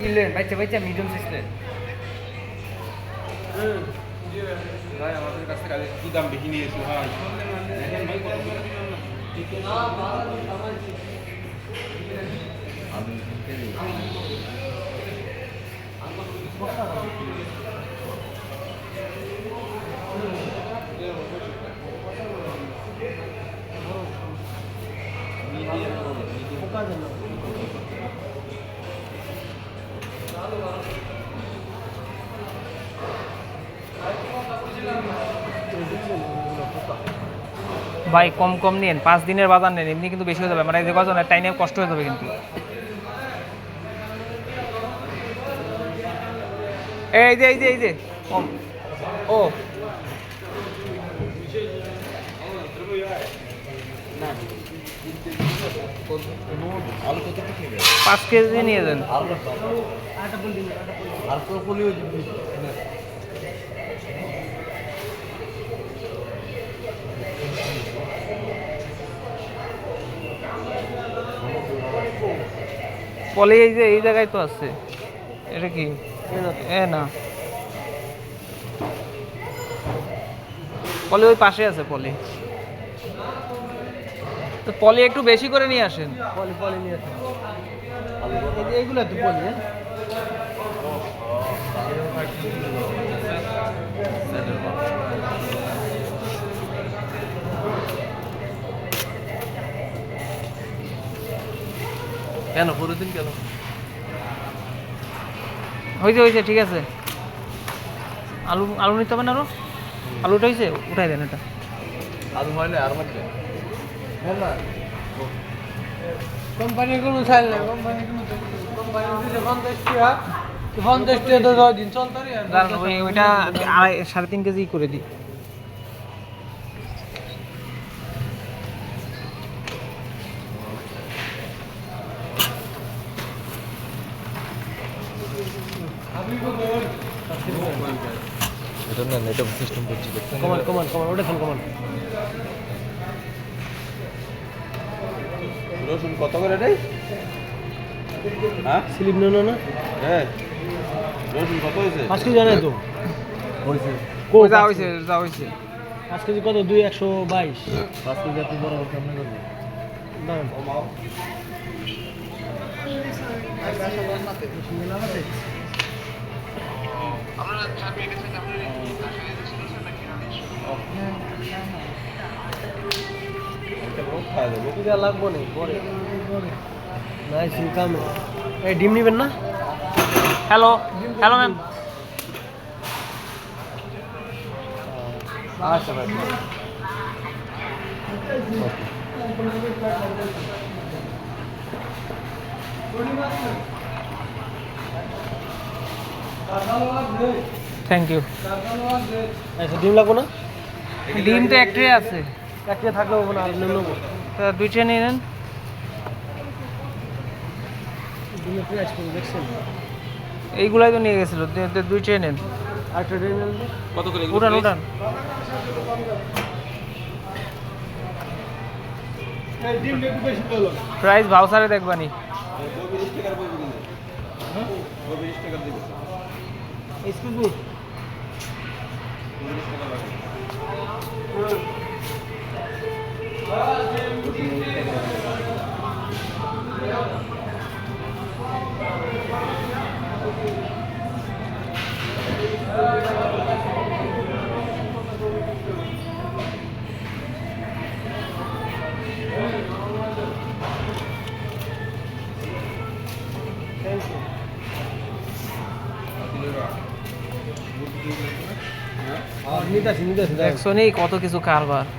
কিনলেন বাচ্চা বাচ্চা মিডিয়াম সাইজ নেন ভাই আমাদের কাছ থেকে কি দাম বেশি নিয়েছি ভাই দেখেন ভাই, কম কম নেন, পাঁচ দিনের বাজার নেন, এমনি কিন্তু বেশি হয়ে যাবে। মানে যে কজন টাইমে কষ্ট হয়ে যাবে কিন্তু। এই যে এই যে এই যে ও। পাঁচ কেজি নিয়ে যান। পলি এই যে, এই জায়গায় তো আছে। এটা কি? এ না। পলি ওই পাশে আছে, পলি। তো পলি একটু বেশি করে নিয়ে আসেন। পলি পলি নিয়ে আসেন। এইগুলো তো পলি হ্যাঁ? কেন? পরের দিন কেন? হয়েছে হয়েছে ঠিক আছে। আলু আলু নিতে হবে না আরও? আলুটা হয়েছে উঠাই দেন এটা। আলু হয় না আর মাত্র কোম্পানির কোনো ছাড় নেই কোম্পানির কোনো কোম্পানি আড়াই সাড়ে তিন কেজি করে দিই না এটা সিস্টেম করছি কমান কমান কমান ওটা ফোন কমান রসুন কত করে রে হ্যাঁ স্লিপ নেনো না হ্যাঁ। রসুন কত হয়েছে পাঁচ কেজি জানাই তো? হয়েছে যা হয়েছে যা হয়েছে পাঁচ কেজি কত? দুই একশো বাইশ। পাঁচ কেজি আপনি বড় কেমন করবে লাগবো না এই ডিম নিবেন না? হ্যালো হ্যালো ম্যাম আচ্ছা ভাই থ্যাংক ইউ আচ্ছা ডিম লাগবো না ডিম তো একটাই আছে। একটা থাকলে হবে না আর নেব। তা দুইটা নিয়ে নেন। ডিমের প্রাইস দেখছেন? এইগুলাই তো নিয়ে গেছিল। দুই দুইটাই নেন আরেকটা কত করে উঠান উঠান। ডিম একটু বেশি পেল প্রাইস ভাউসারে দেখবানি। বিশ টাকার দেখছ নি কত কিছু কারবার।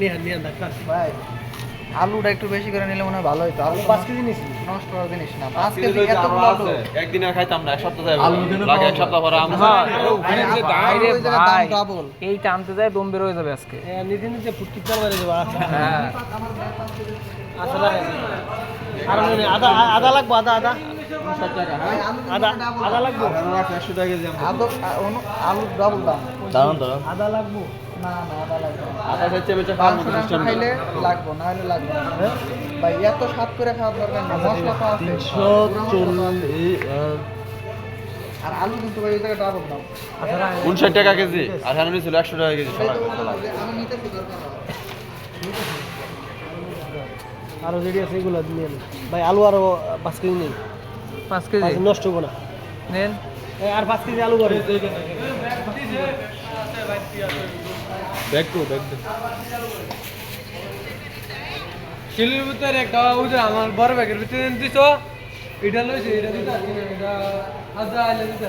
নিয়ে নিয়ে ডাক্তার ভাই। আলুটা একটু বেশি করে নিলে মনে হয় ভালো হতো আলু পাঁচ কেজি নিয়েছি নষ্ট হওয়ার জিনিস না। পাঁচ কেজি এতগুলো আলু। একদিন আর খাইতাম না এক সপ্তাহ যাবে লাগে এক সপ্তাহ পরে আমরা হ্যাঁ। ওখানে যে দাম আরে দাম ভাই। এই টানতে যায় দম বের হয়ে যাবে আজকে। নিতে নিতে ফুটকি চাল মেরে দেবো হ্যাঁ। আসলে আর মানে আদা আদা লাগবো আদা আদা? আদা আদা লাগবো? একশো টাকা কেজি আদৌ আলু ডাবল দাম। দাঁড়ান দাঁড়ান আদা লাগবো? না না আদা লাগবে না। আটা খাইছে বেচে পাঁচশো খাইলে লাগবো না হলে লাগবে না। হ্যাঁ? ভাই এত স্বাদ করে খাওয়ার দরকার নেই মশলা তো আছে। তিনশো চল্লিশ আর আলু কিন্তু ভাই দাম। টাকা কেজি আর হ্যাঁ ছিল একশো টাকা কেজি সেই যে আমি দরকার আরও যেটি আছে এগুলো নিয়ে নিন। ভাই আলু আরও পাঁচ কেজি নেই পাঁচ কেজি? নষ্ট হব না। নেন। আর পাঁচ কেজি আলু করে। ব্যাগ তো ব্যাগ শিলের ভিতরে একটা ওই যে আমার বড় ব্যাগের ভিতরে দিছ। এটা লইছে এটা দিতে আর কি না, এটা আদা আইলে দিতে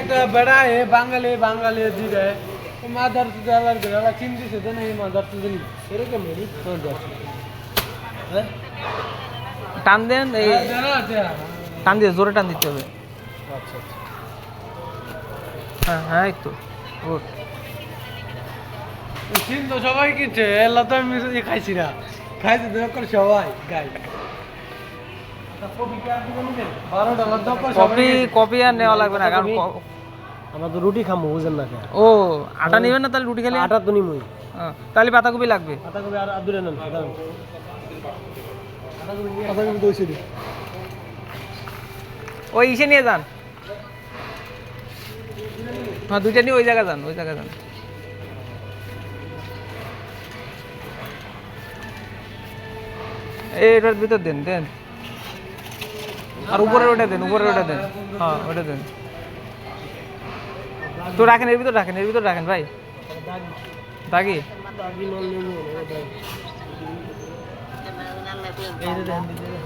একটা বেড়া এ বাঙালি বাঙালি দিবে মাদার তো দেওয়ার করে আবার চিন দিছে তো না এই মাদার তো জানি এরকম হ্যাঁ? টান দেন এই টান দিয়ে জোরে টান দিতে হবে। আচ্ছা আচ্ছা। হ্যাঁ হ্যাঁ এই তো। সবাই কিনছে এলা তো আমি খাইছি না। খাইছে তো করে সবাই গাই। কপি কপি আর নেওয়া লাগবে না কারণ আমরা তো রুটি খামো বুঝেন না ও আটা নেবেন না তাহলে রুটি খেলে? আটা তো হ্যাঁ, তাহলে পাতাকপি লাগবে। আর নেন ওই ইসে নিয়ে যান। হ্যাঁ দুইটা নিয়ে ওই জায়গা যান, ওই জায়গা যান। এটার ভিতর দেন দেন। আর উপরের ওটা দেন, উপরের ওটা দেন। হ্যাঁ ওটা দেন। তো রাখেন, এর ভিতর রাখেন, এর ভিতর রাখেন, ভাই। দাগি। দাগি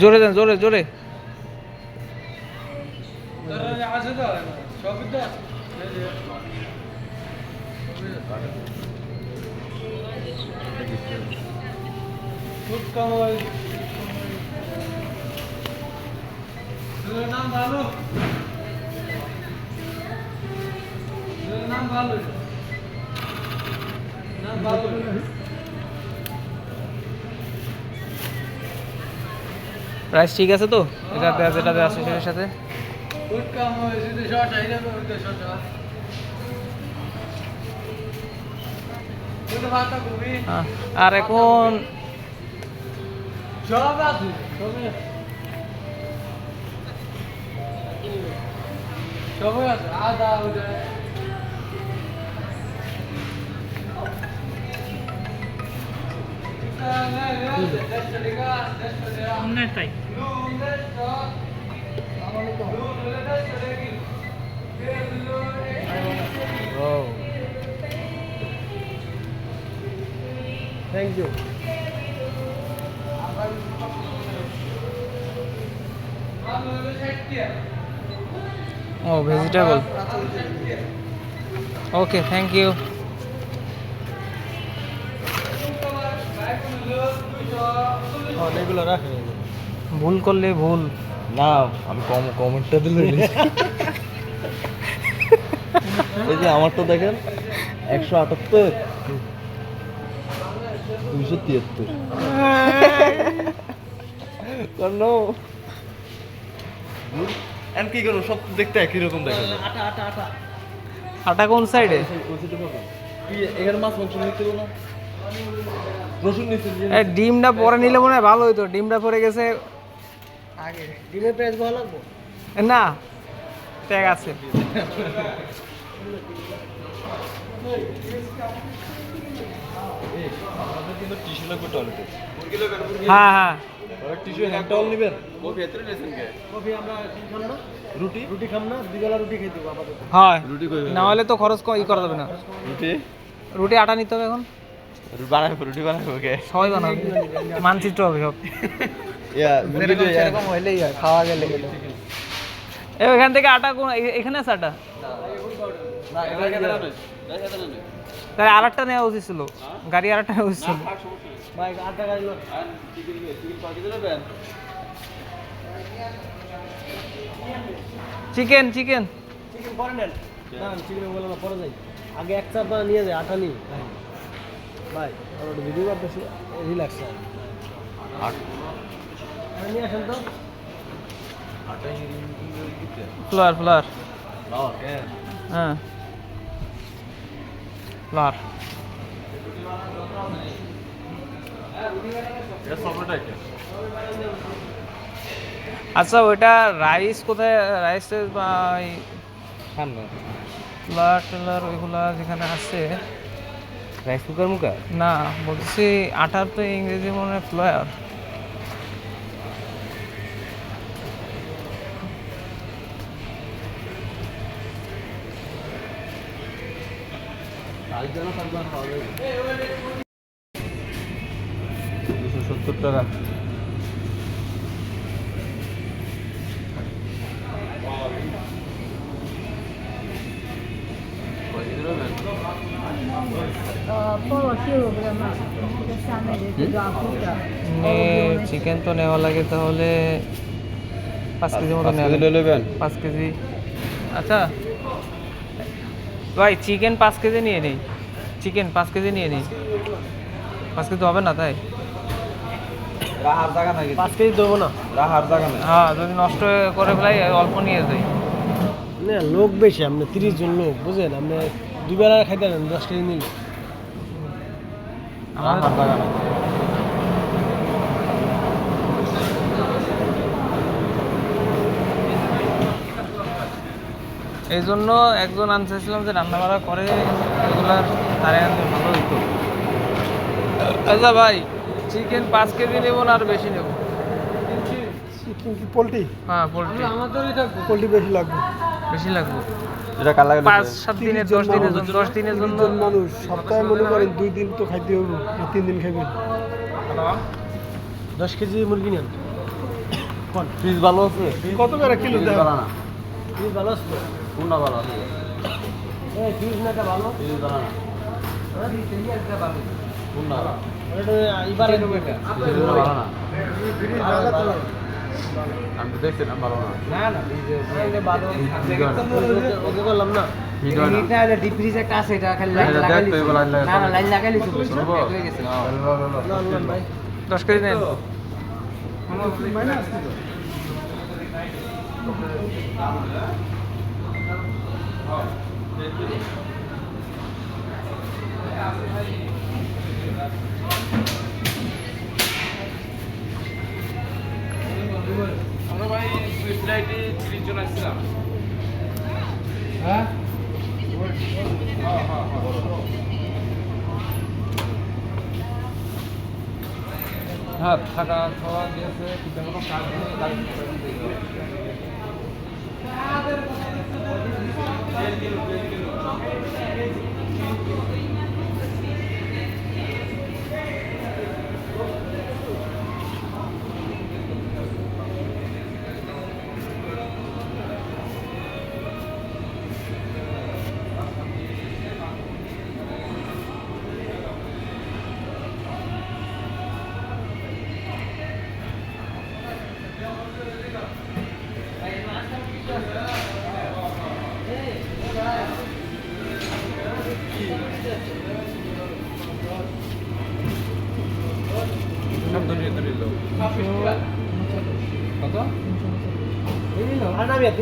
জোরে দেন জোরে জোরে। নাম ভালো নাম ভালো নাম ভালো প্রাইস ঠিক আছে তো? এটাতে যেটাতে আছে সেটার সাথে। আর এখন আদা ওটা তাই থ্যাংক ইউ ও ভেজিটেবল ওকে থ্যাংক ইউ অনেকগুলো রাখে ভুল করলে ভুল না আমি কম কমেন্টটা দিলে এই যে আমারটা দেখেন একশো আটাত্তর দুইশো তিয়াত্তর কেন এন কি করব সব দেখতে একই রকম দেখা যায় আটা আটা আটা আটা কোন সাইডে কি এখানে মাছ মাংস নিতে না ডিমটা পরে নিলে মনে হয় ভালো হতো ডিমটা পরে গেছে আগে ডিমের প্রাইস ভালো লাগবো? না ট্যাগ আছে। আমাদের কিন্তু টিস্যু লাগবে টয়লেটে হ্যাঁ হ্যাঁ। টিস্যু হ্যান্ড টাওয়াল নেবেন কফি আমরা কি খাম না রুটি? রুটি খাম না দুবেলা রুটি খেতে দেবো আপাতত। হয়। রুটি কই না হলে তো খরচ ই করা যাবে না। রুটি? রুটি আটা নিতে হবে এখন। বানাবো রুটি বানাবো কে? সবাই বানাবে। মানচিত্র হবে সব ইয়া। হইলেই হয় খাওয়া গেলে এ ওইখান থেকে আটা কোন এখানে আছে আটা? তাহলে আর একটা নেওয়া উচিত ছিল। গাড়ি আর একটা নেওয়া উচিত ছিল chicken chicken chicken chicken. Chicken পরে নেন। না চিকেন বলে পরে যাই। আগে এক দানা নিয়ে যাই আটা নিই ভাই ভাই আমার একটু ভিডিও করতেছি রিল্যাক্স নিয়ে আসেন তো ফ্লোয়ার ফ্লোয়ার হ্যাঁ ফ্লোয়ার আচ্ছা ওইটা রাইস কোথায় রাইসের বা ফ্লোয়ার টেলার ওইগুলা যেখানে আছে রাইস কুকার মুখা? না বলছি আটার তো ইংরেজি মনে হয় ফ্লোয়ার দুশো সত্তর টাকা। চিকেন তো নেওয়া লাগে তাহলে পাঁচ কেজি মতো। নেবেন পাঁচ কেজি। আচ্ছা। ভাই চিকেন পাঁচ কেজি নিয়ে নিই। চিকেন পাঁচ কেজি নিয়ে নিই। পাঁচ কেজি হবে না তাই? রাহার পাঁচ কেজি দেবো না। রাহার জায়গা হ্যাঁ যদি নষ্ট করে ফেলাই অল্প নিয়ে যাই। না লোক বেশি আপনি তিরিশ জন লোক বুঝেন আপনি দুবেলা খাইতে দশ কেজি নিলে। এই জন্য একজন আনতেছিলাম যে রান্না বাড়া করে এগুলার তারে আনতে ভালো হইতো। আচ্ছা ভাই চিকেন পাঁচ কেজি নেব না আর বেশি নেব? পোলট্রি? হ্যাঁ পোলট্রি। আমাদেরই থাকবে পোলট্রি বেশি লাগবে। বেশি লাগবে। এটা কার লাগে পাঁচ সাত দিনের দশ দিনের জন্য দশ দিনের জন্য মানুষ। সপ্তাহে মনে করেন দুই দিন তো খাইতে হবে না তিন দিন খাইবেন। দশ কেজি মুরগি নেন ফ্রিজ ভালো আছে? কত করে কিলো ফ্রিজ দেন? ভালো না। ফ্রিজ ভালো আছে কোনটা ভালো? আছে এই ফ্রিজ নাটা ভালো। ফ্রিজ ভালো না। কোনটা? এটা এবারে ফ্রিজ ভালো না। আমি তো দেখছি না ভালো না না না ফ্রিজ ভালো ফ্রিজ ভালো না। ওকে করলাম না ফ্রিজ ভালো না। ডিপ ফ্রিজ একটা আছে এটা খালি এটা দেখ তো এবার লাইন না না লাইন লাগাইলি তো শুনব? লো, লো, লো, লো। না না ভাই দশ কেজি নেন আমরা ভাই দুই ফ্লাইটে তিরিশ জন আসছিলাম হ্যাঁ হ্যাঁ থাকা খাওয়া দিয়েছে কিন্তু কোনো কাজ নেই গাড়ি সব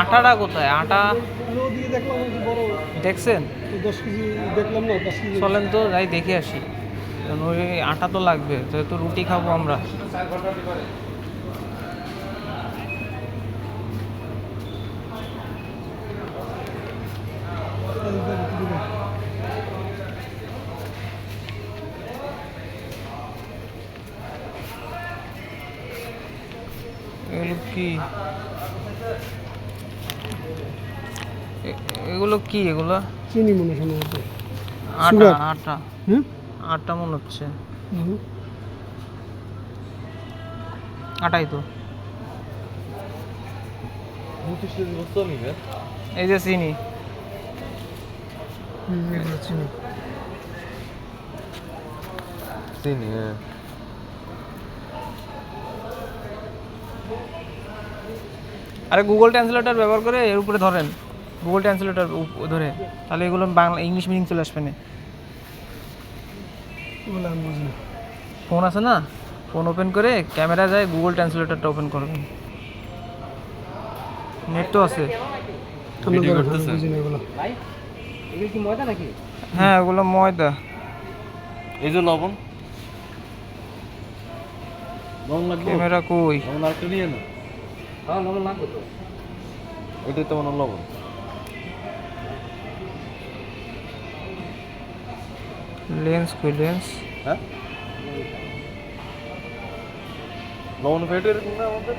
আটাটা কোথায়? আটা দেখছেন? চলেন তো, যাই দেখে আসি। আটা তো লাগবে, যেহেতু রুটি খাব আমরা। এগুলো কি? এগুলো কি এগুলো? চিনি মনে হয় সম্ভবত আটা. আটা। হ্যাঁ আটা মনে হচ্ছে। আটাই তো। এই যে চিনি। চিনি। চিনি হ্যাঁ। আরে গুগল ট্রান্সলেটর ব্যবহার করে এর উপরে ধরেন। গুগল ট্রান্সলেটর ধরে তাহলে এগুলো বাংলা ইংলিশ মিনিং চলে আসবে না। ফোন আছে না? ফোন ওপেন করে ক্যামেরা যায় গুগল ট্রান্সলেটরটা ওপেন করবেন নেট তো আছে। এগুলো। হ্যাঁ ওগুলো ময়দা। এই যে লবণ। লবণ ক্যামেরা কই? লবণ আরেকটা নিয়ে না হ্যাঁ লবণ লাগবে তো। ওইটাই তো মনে লবণ। লেন্স কই লেন্স হ্যাঁ? লবণ ফেটে এরকম না আমাদের?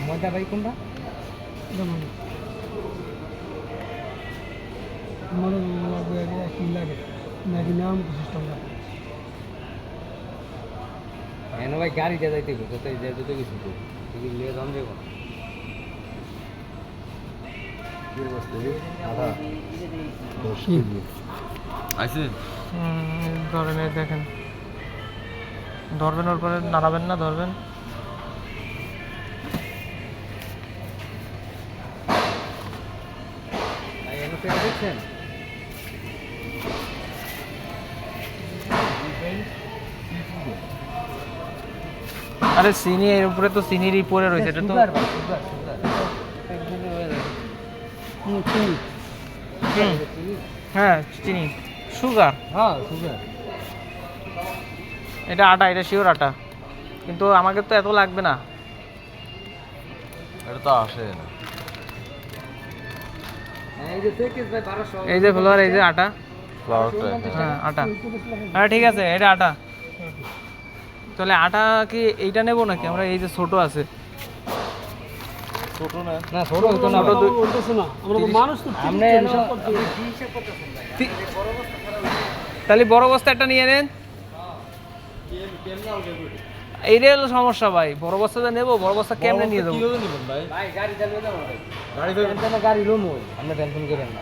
ময়দা ভাই কোনটা? যেমন আমার আগে কি লাগে। নাকি নাম সিস্টেম এনে ভাই গাড়ি দিয়ে যাইতে হবে কোথায় দিয়ে যেতে গেছি তো? তুমি নিয়ে যান যাব ধরেন দেখেন। ধরবেন ওর পরে নাড়াবেন না ধরবেন। দেখছেন? আরে চিনি এর উপরে তো চিনির পরে রয়েছে এটা তো হ্যাঁ চিনি। সুগার হ্যাঁ সুগার এটা আটা এটা শিওর আটা। কিন্তু আমাকে তো এত লাগবে না। এটা তো আসে না। এই যে ফ্লোয়ার এই যে আটা। হ্যাঁ আটা। হ্যাঁ ঠিক আছে এটা আটা। তাহলে আটা কি এইটা নেব নাকি? আমরা এই যে ছোট আছে। ছোট না? না ছোট হইতো না আমরা বলতেছে না। আমরা মানুষ তো আমরা হিসাব করতে হবে। তি- তাহলে বড় বস্তা একটা নিয়ে নেন। এইটাই হলো সমস্যা ভাই। বড় বস্তাটা নেব বড় বস্তা কেমনে নিয়ে যাব? ভাই? ভাই গাড়ি চালিয়ে যাব ভাই। গাড়ি গাড়ি লোন আপনি টেনশন করেন না।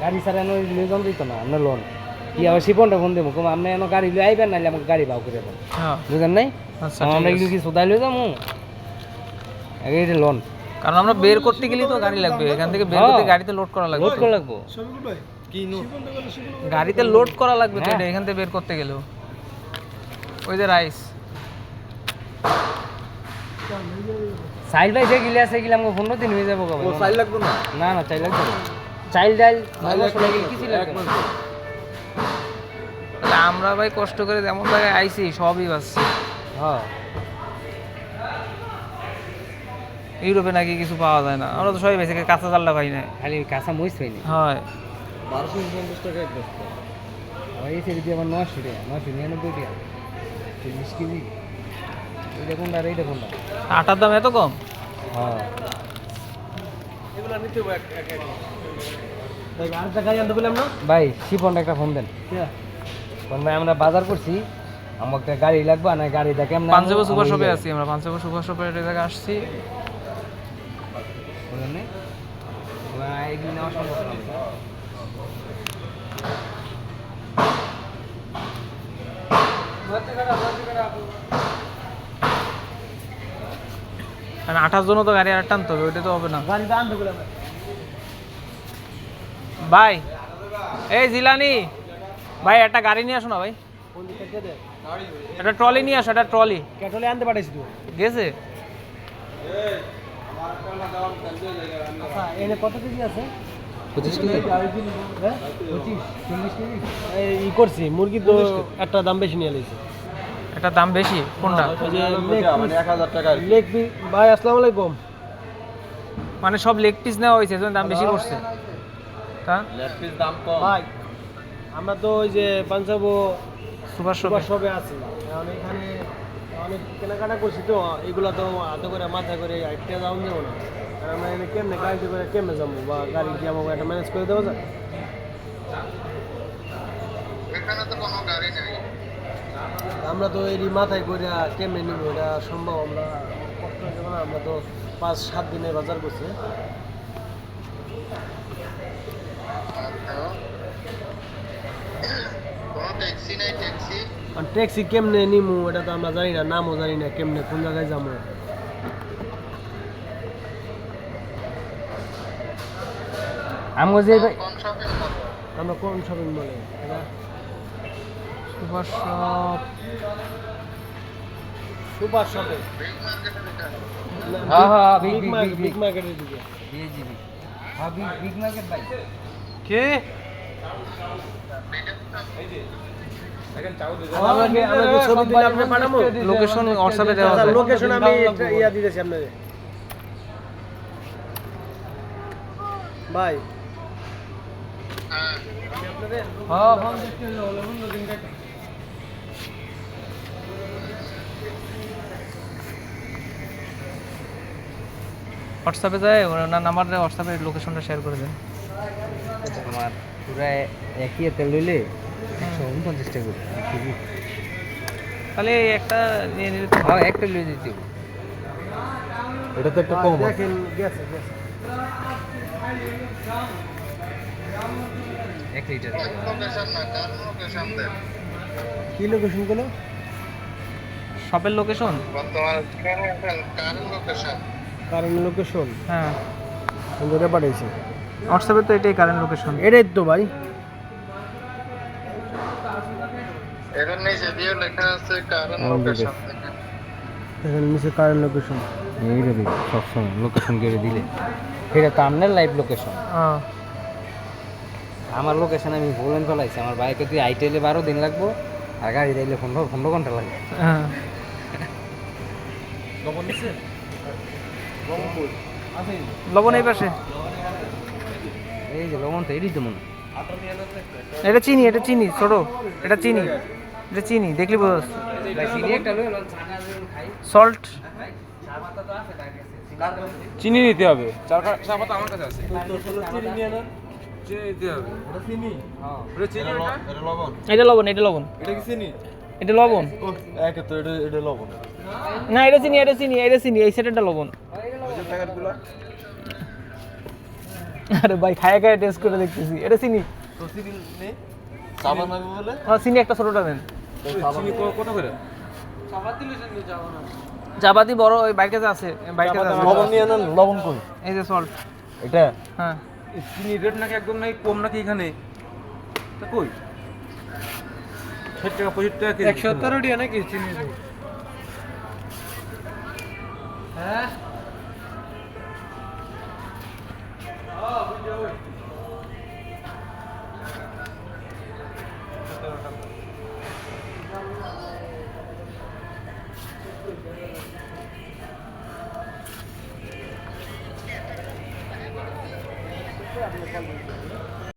গাড়ি ছাড়া নিয়ে যান দিত না আপনার লোন কি আবার শিপনটা ফোন দেবো? কম আপনি এনে গাড়ি লিয়ে আইবেন নাহলে আমাকে গাড়ি ভাও করে দেন। হ্যাঁ। নাই? আচ্ছা আমরা ঠিক কি সোদাই লয়ে যাব? এটা লোন কারণ আমরা বের করতে গেলেই তো গাড়ি লাগবে এখান থেকে বের করতে গাড়িতে লোড করা লাগবে লোড করে লাগবো। সবই ভাই কি নো গাড়িতে লোড করা লাগবে তো হ্যাঁ। এটা এখান থেকে বের করতে গেলেও। ওই যে রাইস চাইল ভাই যে গিলে আছে গিলে আমাকে পনেরো দিন হয়ে যাব কবে? ও সাইল লাগবে না? না না চাইল লাগবে চাইল ডাইল কিছু লাগবে আমরা ভাই কষ্ট করে যেমন জায়গায় আইছি সবই বাসছে হ্যাঁ। ইউরোপে নাকি কিছু পাওয়া যায় না। আমরা তো সবাই বেশি কাঁচা জালটা পাই না। খালি কাঁচা মরিচ পাইনি হয়। বারোশো পঞ্চাশ টাকা এক বস্তা। আমার এই সেদিকে আমার নশো টাকা নশো নিরানব্বই টাকা। চল্লিশ কেজি। এইটা কোনটা আর এইটা কোনটা? আটার দাম এত কম? হ্যাঁ। ভাই আরেকটা গাড়ি আনতে বললাম না? ভাই শিপনটা একটা ফোন দেন। ভাই আমরা বাজার করছি। আমার একটা গাড়ি লাগবে না গাড়ি দেখে আমরা পাঞ্জাব সুপার শপে আছি আমরা পাঞ্জাব সুপার শপে এই জায়গায় আসছি। এগুলো নেওয়া সম্ভব না কারণ আঠার জন্য তো গাড়ি আর টানতে হবে ওইটা তো হবে না। ভাই এই জিলানি। ভাই একটা গাড়ি নিয়ে আসো না ভাই। একটা ট্রলি নিয়ে আসো একটা ট্রলি। ক্যাটলে আনতে পাঠাইছি তো। গেছে? আচ্ছা এনে কত কেজি আছে? পঁচিশ কেজি। হ্যাঁ? পঁচিশ চল্লিশ কেজি? ই করছি মুরগি তো একটা দাম বেশি নিয়ে এটা দাম বেশি? কোনটা? মানে হাজার টাকা লেগ ভাই আসসালামু আলাইকুম। মানে সব লেগ পিস নেওয়া হয়েছে দাম বেশি করছে তা? লেগ পিস দাম কম। ভাই আমরা তো ওই যে পাঞ্জাব সুপার সুপার শপে শপে আছি। এখন এখানে অনেক কেনাকাটা করছি তো এগুলো তো হাতে করে মাথায় করে আইটিয়া যাওয়া যাব না। আর আমরা এখানে কেমনে গাড়িতে করে কেমনে যাব বা গাড়ি দিয়ে আমাকে একটা ম্যানেজ করে দেওয়া যায়? আমরা তো এই মাথায় করে কেমনে নিব এটা সম্ভব আমরা কষ্ট হয়ে যাবে না আমরা তো পাঁচ সাত দিনের বাজার করছি। আর ট্যাক্সি কেমনে নিমু এটা তো আমরা জানি না নামও জানি না কেমনে কোন জায়গায় যাব আমগো যে ভাই আমরা কোন শপিং মলে সুপার শপ সুপার শপে। হ্যাঁ, হ্যাঁ, বিগ মার্কেট বিগ মার্কেটের দিকে। বিএজিবি হ্যাঁ বিগ বিগ মার্কেট ভাই কে? আমাকে আমাকে ছবি দিলে আপনি পাঠাবো? লোকেশন হোয়াটসঅ্যাপে দেওয়া আছে লোকেশন আমি ইয়া দিতেছি আপনাদের। ভাই। হ্যাঁ ফোন হোয়াটসঅ্যাপে যায় ওনার নাম্বারে হোয়াটসঅ্যাপে লোকেশনটা শেয়ার করে দেন। তোমার পুরা একই তেল লইলে একশো উনপঞ্চাশ টাকা করে কেজি তাহলে একটা নিয়ে নিলে হ্যাঁ একটা লই দিতে এটা তো একটা কম গেছে গেছে। এক লিটার কি লোকেশনগুলো শপের লোকেশন কারণ লোকেশন হ্যাঁ। সুন্দরে পাঠাইছে। হোয়াটসঅ্যাপে তো এটাই কারেন্ট লোকেশন এটাই তো ভাই। এখানে নিচে কারেন্ট লোকেশন এইটা দিই সবসময় লোকেশন করে দিলে। এটা তো আপনার লাইভ লোকেশন আমার লোকেশন আমি বলেন ফেলাইছি আমার বাইকে তুই আইটেলে বারো দিন লাগবো আর গাড়ি দিলে পনেরো পনেরো ঘণ্টা লাগবে। হ্যাঁ। লবণ এই পাশে। এই যে লবণ তো এটাই তো মনে এটা চিনি এটা চিনি ছোট এটা চিনি এটা চিনি দেখলি বোঝা সল্ট চিনি নিতে হবে চার চা পাতা আমার কাছে আছে? এটা লবণ। এটা লবণ এটা কি চিনি? এটা লবণ। তো এটা এটা লবণ। না এটা চিনি এটা চিনি এটা চিনি এই সেটটা লবণ। আরে ভাই খায় খায় টেস্ট করে দেখতেছি। এটা চিনি। তো চিনি নেই। সাবান হবে বলে? হ্যাঁ চিনি একটা ছোটটা দেন। চিনি কত করে? চাপাতি বড় ওই বাইকে আছে। বাইকে আছে। লবণ নিয়ে নেন লবণ কই? এই যে সল্ট এটা? হ্যাঁ। চিনি রেট নাকি একদম নাকি কম নাকি এখানে? তা কই? ষাট টাকা পঁয়ষট্টি টাকা। একশো নাকি চিনি? হ্যাঁ? Oh, good going.